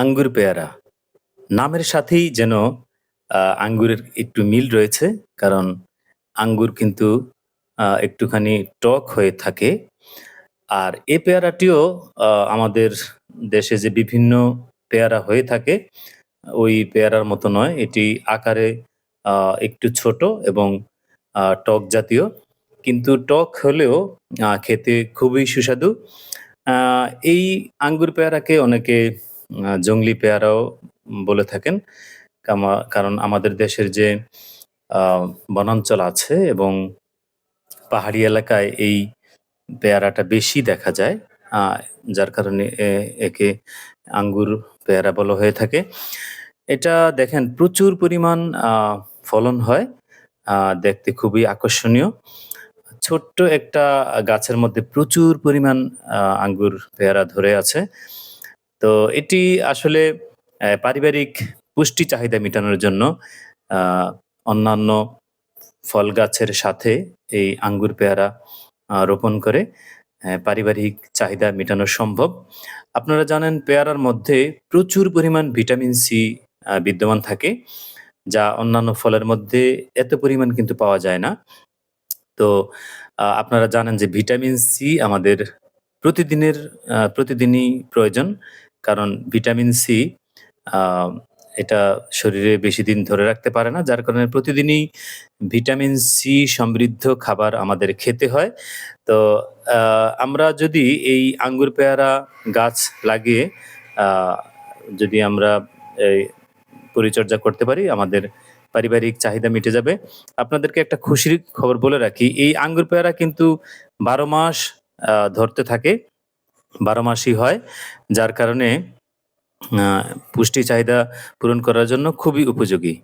আঙ্গুর পেয়ারা। নামের সাথেই যেন আঙ্গুরের একটু মিল রয়েছে। কারণ আঙ্গুর কিন্তু একটুখানি টক হয়ে থাকে। আর এ পেয়ারাটিও আমাদের দেশে যে বিভিন্ন পেয়ারা হয়ে থাকে, ওই পেয়ারার মতো নয়। এটি আকারে একটু ছোট এবং টক জাতীয়। কিন্তু টক হলেও খেতে খুবই সুস্বাদু। এই আঙ্গুর পেয়ারাকে অনেকে জংলি পেয়ারাও বলে থাকেন। কারণ আমাদের দেশের যে বনাঞ্চল আছে এবং পাহাড়ি এলাকায় এই পেয়ারাটা বেশি দেখা যায়। যার কারণে একে আঙ্গুর পেয়ারা বলা হয়ে থাকে। এটা দেখেন প্রচুর পরিমাণ ফলন হয়। দেখতে খুবই আকর্ষণীয়। ছোট্ট একটা গাছের মধ্যে প্রচুর পরিমাণ আঙ্গুর পেয়ারা ধরে আছে। তো এটি আসলে পারিবারিক পুষ্টি চাহিদা মেটানোর জন্য অন্যান্য ফল গাছের সাথে এই আঙ্গুর পেয়ারা রোপণ করে পারিবারিক চাহিদা মেটানো সম্ভব। আপনারা জানেন পেয়ারার মধ্যে প্রচুর পরিমাণ ভিটামিন সি বিদ্যমান থাকে। যা অন্যান্য ফলের মধ্যে এত পরিমাণ কিন্তু পাওয়া যায় না। তো আপনারা জানেন যে ভিটামিন সি আমাদের প্রতিদিনের প্রতিদিনই প্রয়োজন। কারণ ভিটামিন সি এটা শরীরে বেশি দিন ধরে রাখতে পারে না। যার কারণে প্রতিদিনই ভিটামিন সি সমৃদ্ধ খাবার আমাদের খেতে হয়। তো আমরা যদি এই আঙ্গুর পেয়ারা গাছ লাগিয়ে যদি আমরা পরিচর্যা করতে পারি, আমাদের পারিবারিক চাহিদা মিটে যাবে। আপনাদেরকে একটা খুশির খবর বলে রাখি। এই আঙ্গুর পেয়ারা কিন্তু ১২ মাস ধরতে থাকে। ১২ মাসই হয়। যার কারণে পুষ্টি চাহিদা পূরণ করার জন্য খুবই উপযোগী।